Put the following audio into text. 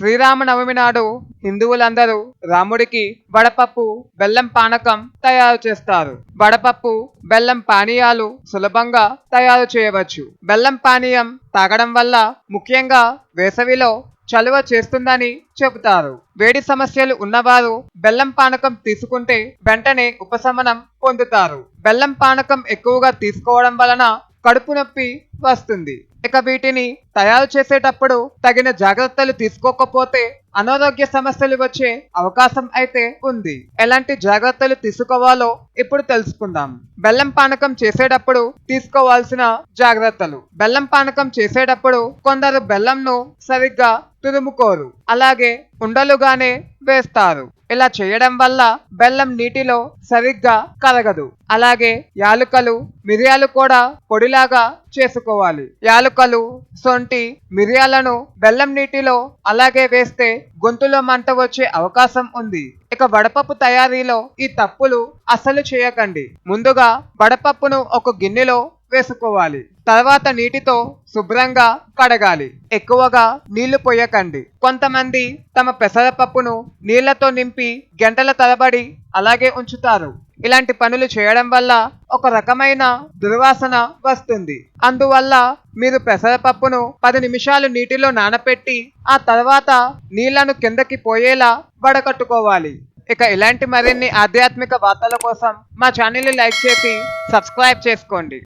శ్రీరామనవమి నాడు హిందువులందరూ రాముడికి వడపప్పు బెల్లం పానకం తయారు చేస్తారు. వడపప్పు బెల్లం పానీయాలు సులభంగా తయారు చేయవచ్చు. బెల్లం పానీయం తాగడం వల్ల ముఖ్యంగా వేసవిలో చలువ చేస్తుందని చెబుతారు. వేడి సమస్యలు ఉన్నవారు బెల్లం పానకం తీసుకుంటే వెంటనే ఉపశమనం పొందుతారు. బెల్లం పానకం ఎక్కువగా తీసుకోవడం వలన కడుపు నొప్పి వస్తుంది. ఇక వీటిని తయారు చేసేటప్పుడు తగిన జాగ్రత్తలు తీసుకోకపోతే అనారోగ్య సమస్యలు వచ్చే అవకాశం అయితే ఉంది. ఎలాంటి జాగ్రత్తలు తీసుకోవాలో ఇప్పుడు తెలుసుకుందాం. బెల్లం పానకం చేసేటప్పుడు తీసుకోవాల్సిన జాగ్రత్తలు. బెల్లం పానకం చేసేటప్పుడు కొందరు బెల్లంను సరిగ్గా తురుముకోరు. అలాగే ఉండలుగానే వేస్తారు. ఇలా చేయడం వల్ల బెల్లం నీటిలో సరిగ్గా కరగదు. అలాగే యాలుకలు మిరియాలు కూడా పొడిలాగా చేసుకోవాలి యాలుకలు సొంటి మిరియాలను బెల్లం నీటిలో అలాగే వేస్తే గొంతులో మంట వచ్చే అవకాశం ఉంది. ఇక వడపప్పు తయారీలో ఈ తప్పులు అసలు చేయకండి. ముందుగా వడపప్పును ఒక గిన్నెలో వేసుకోవాలి. తర్వాత నీటితో శుభ్రంగా కడగాలి. ఎక్కువగా నీళ్ళు పోయకండి. కొంతమంది తమ పెసరపప్పును నీళ్ళతో నింపి గంటల తరబడి అలాగే ఉంచుతారు. ఇలాంటి పనులు చేయడం వల్ల ఒక రకమైన దుర్వాసన వస్తుంది. అందువల్ల మీరు పెసరపప్పును పది నిమిషాలు నీటిలో నానపెట్టి ఆ తర్వాత నీళ్ళను కిందకి పోయేలా వడకట్టుకోవాలి. ఇక ఇలాంటి మరిన్ని ఆధ్యాత్మిక వార్తల కోసం మా ఛానల్ లైక్ చేసి సబ్స్క్రైబ్ చేసుకోండి.